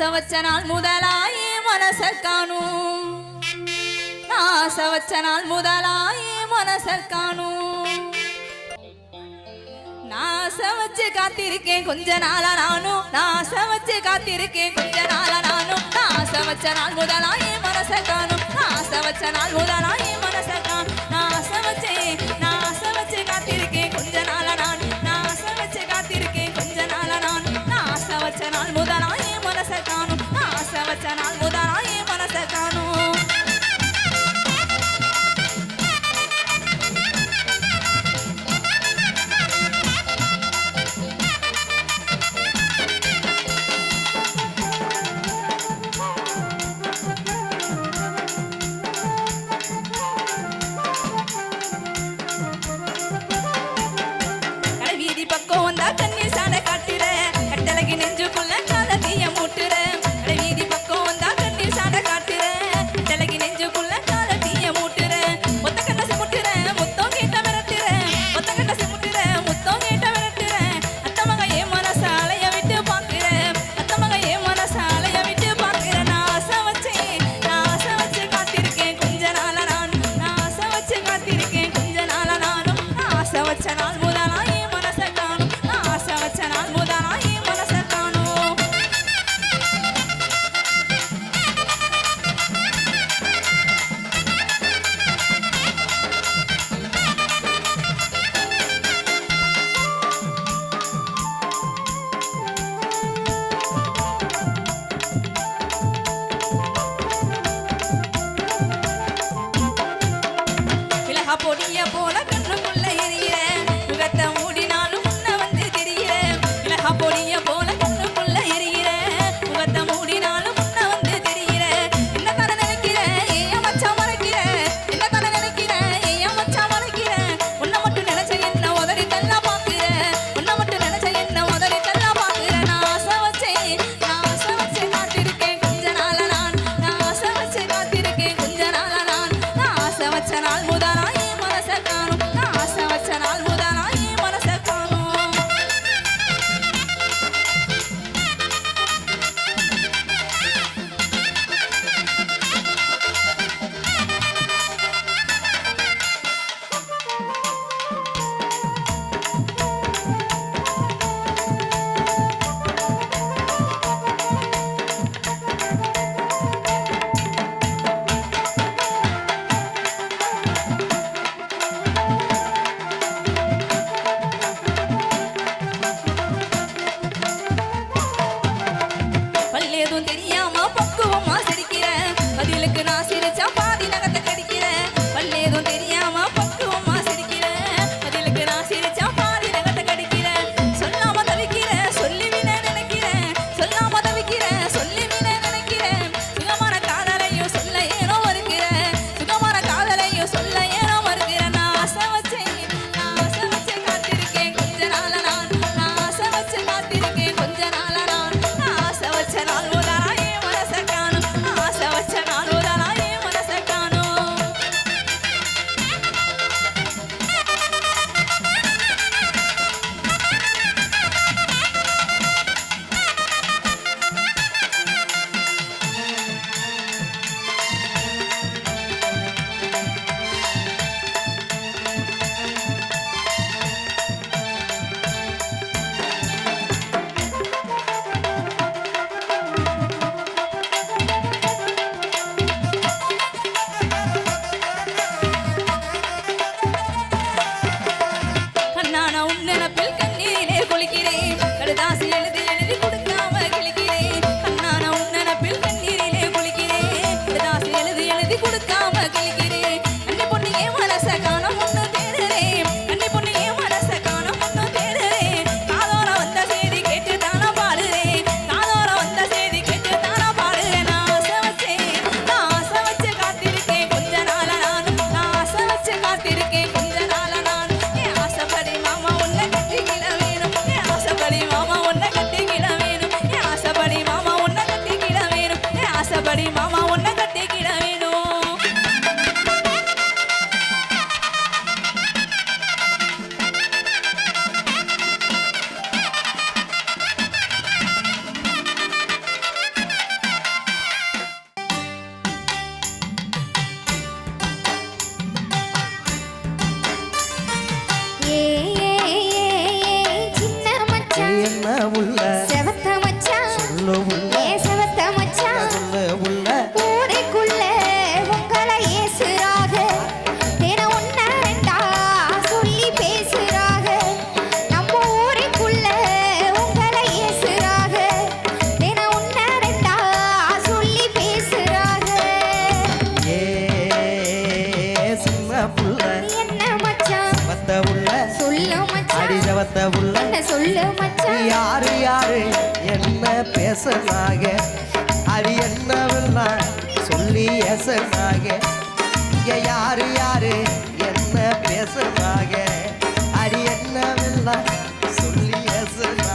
ನಾಸವಚ್ಚನಾಲ್ ಮೊದಲಾಯಿ ಮನಸ ಕಾಣು ನಾಸವಚ್ಚನಾಲ್ ಮೊದಲಾಯಿ ಮನಸ ಕಾಣು நாச வச்சு காத்திருக்கேன் கொஞ்ச நாளா நானும். நாச வச்சு காத்திருக்கேன் கொஞ்ச நாளா நானும். நாச வச்ச நாள் முதலா என் Sevachan Almuda. everybody, mom. உள்ள சொல்லு மச்சான்? யாரு யாரு? என்ன பேசனாக அது என்னவெல்லாம் சொல்லி எசனாக இங்க யாரு யாரு? என்ன பேசனாக அது என்னவெல்லாம் சொல்லி எசனாக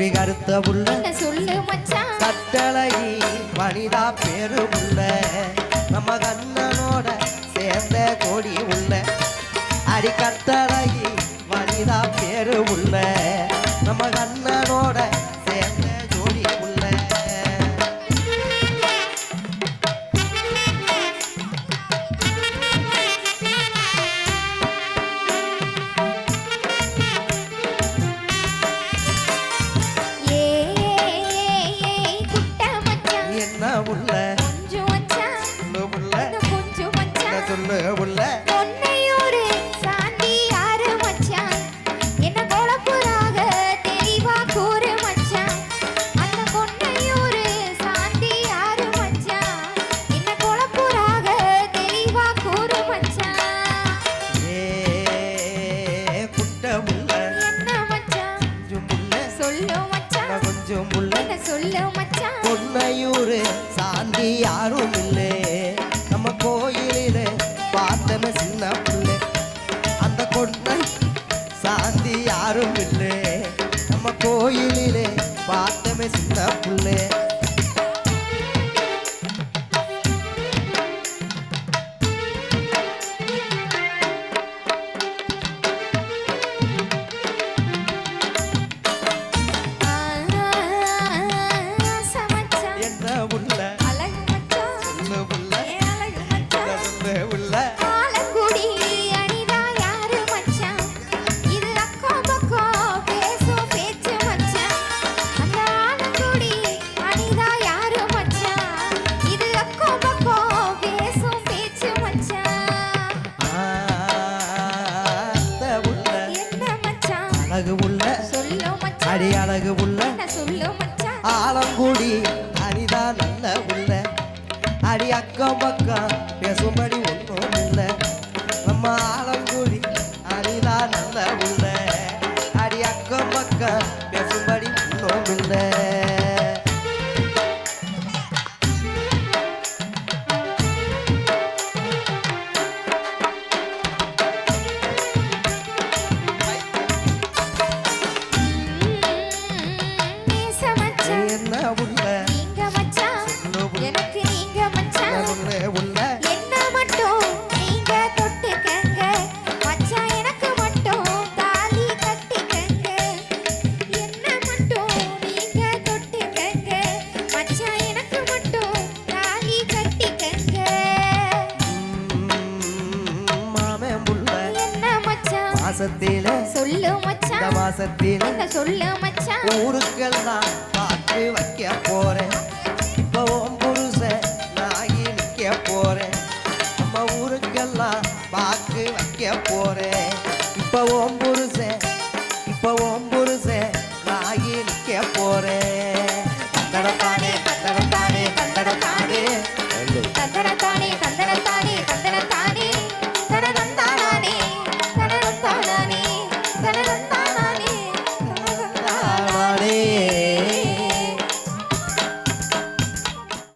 கொடி கருத்த உள்ள. சொல்லு மச்சான். கட்டளை மனிதா பேரு உள்ள. நம்ம கண்ணனோட ஒண்ணு உள்ள tarde. அழகு உள்ள அடி அழகு உள்ள ஆலங்குடி அடிதான் நல்ல உள்ள. அடி அக்கம் பக்கம் பேசும்படி மாசத்தில சொல்லு மச்சான். இந்த மாசத்தில என்ன சொல்லு மச்சான்? ஊருக்கெல்லாம் பாட்டு வைக்க போறேன். இப்போ புருஷ நாகி நிற்க போறேன். நம்ம ஊருக்கெல்லாம் பாட்டு வைக்க போறேன். இப்போ புருஷ இப்போ புருஷ போறேன்.